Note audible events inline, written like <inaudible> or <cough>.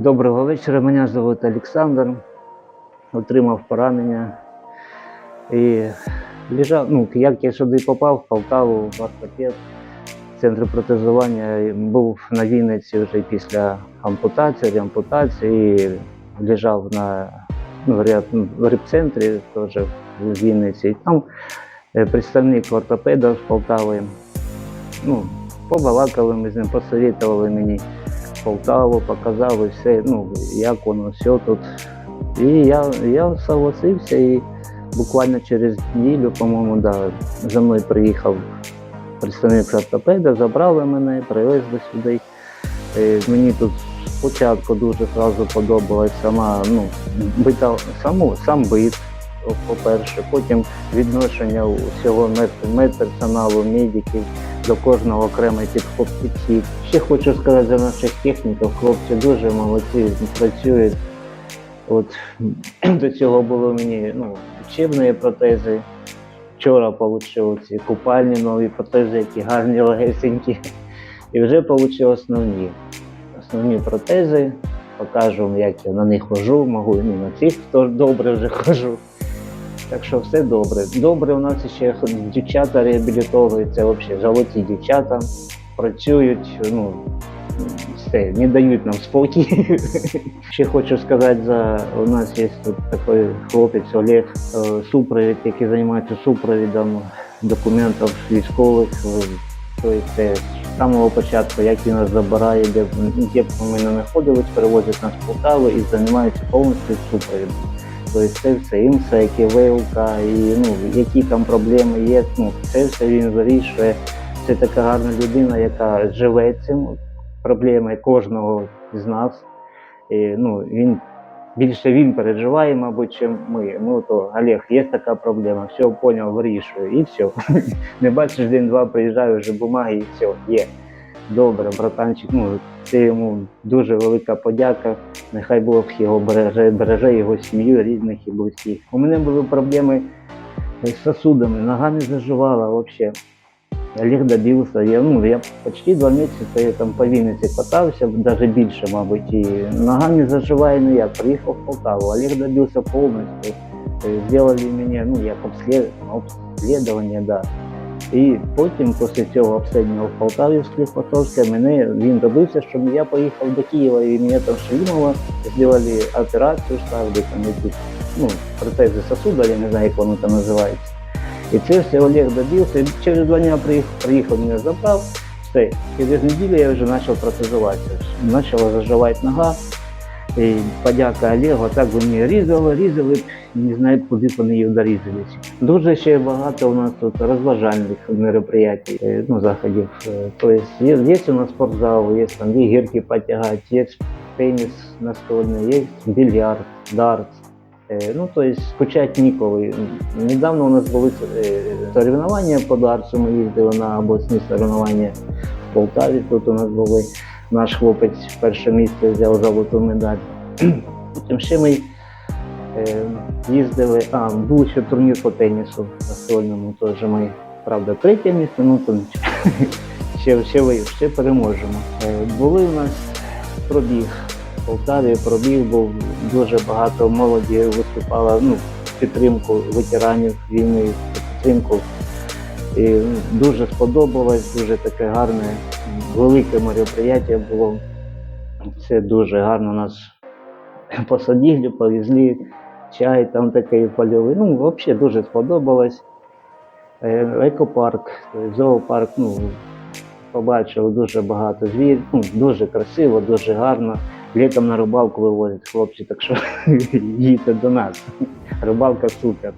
Доброго вечора. Мене звуть Олександр. Отримав поранення. І лежав, ну, як я сюди попав, в Полтаву, в ортопед, центр протезування. Був на Вінниці вже після ампутації, реампутації. І лежав на ну, ну, в реп-центрі теж в Вінниці. І там е, представник ортопеда з Полтави. Ну, побалакали ми з ним, посовітували мені. Полтаву, показав і все, ну, як воно все тут. І я, я согласився і буквально через неділю, по-моєму, да, за мною приїхав представник ортопеда, забрали мене, привезли сюди. Е, мені тут спочатку дуже одразу подобалась сама, ну, бита, саму, сам бит, по-перше, потім відношення усього мед- медперсоналу, медиків до кожного окремий підхід. Ще хочу сказати за наших техніків, хлопці дуже молодці, працюють. От <clears throat> до цього було мені ну, учебні протези. Вчора отримав ці купальні нові протези, які гарні, легесенькі. І вже отримав основні. Основні протези. Покажу, як я на них хожу, можу і на цих хто добре вже хожу. Так що все добре. Добре, у нас ще дівчата реабілітовуються, взагалі золоті дівчата працюють, ну все, не дають нам спокій. <laughs> Ще хочу сказати, за у нас є тут такий хлопець Олег е, супровід, який займається супровідом документів військових. Тобто це з самого початку, як він нас забирає, де, б ми не знаходились, перевозять нас в Полтаву і займаються повністю супровідом. Тобто це все імса, які вилка, і ну, які там проблеми є. Ну, це все він вирішує. Це така гарна людина, яка живе цим проблеми кожного з нас. І, ну, він більше він переживає, мабуть, чим ми. Ну то Олег, є така проблема, все поняв, вирішую, і все. <laughs> Не бачиш день-два, приїжджаю вже бумаги, і все, є. Добре, братанчик. Ну, це йому дуже велика подяка. Нехай Бог його береже, береже його сім'ю, рідних і близьких. У мене були проблеми з сосудами, нога не заживала взагалі. Олег добився. Я, ну, я почти два місяці я там по Вінниці катався, навіть більше, мабуть, і нога не заживає ніяк. Приїхав в Полтаву. Олег добився повністю. Сделали мені, ну, як обслідування, да. І потім, після цього обстеження в Полтаві в мене він добився, щоб я поїхав до Києва і мене там Шалімова зробили операцію, ставили там якісь ну, протези сосуда, я не знаю, як воно там називається. І це все Олег добився. І через два дня приїхав, приїхав мене забрав. Все, через неділю я вже почав протезуватися. Почала заживати нога. Подяка Олегу, так вони різали, різали, не знаю, куди вони її дорізались. Дуже ще багато у нас тут розважальних мероприятий, е, ну, заходів. Тобто є, є у нас спортзал, є там є гірки потягати, є теніс настольний, є більярд, дартс. Е, Ну, то есть скучать ніколи. Недавно у нас були соревновання по дартсу, ми їздили на обласні соревновання в Полтаві. Тут у нас були наш хлопець перше місце взяв золоту медаль. Потім ще ми е, їздили, а, був ще турнір по тенісу настольному, теж ми, правда, третє місце, ну то ще, ще, ви- ще переможемо. Е, були у нас пробіг в Полтаві, пробіг був дуже багато молоді виступало ну, в підтримку ветеранів війни, підтримку. І дуже сподобалось, дуже таке гарне, велике мероприятие було. Це дуже гарно нас посадили, повезли, чай там такий польовий. Ну, взагалі дуже сподобалось. Е, Екопарк, зоопарк, ну, побачив дуже багато звірів, ну, дуже красиво, дуже гарно. Літом на рибалку вивозять хлопці, так що <laughs> їдьте до нас. Рибалка супер.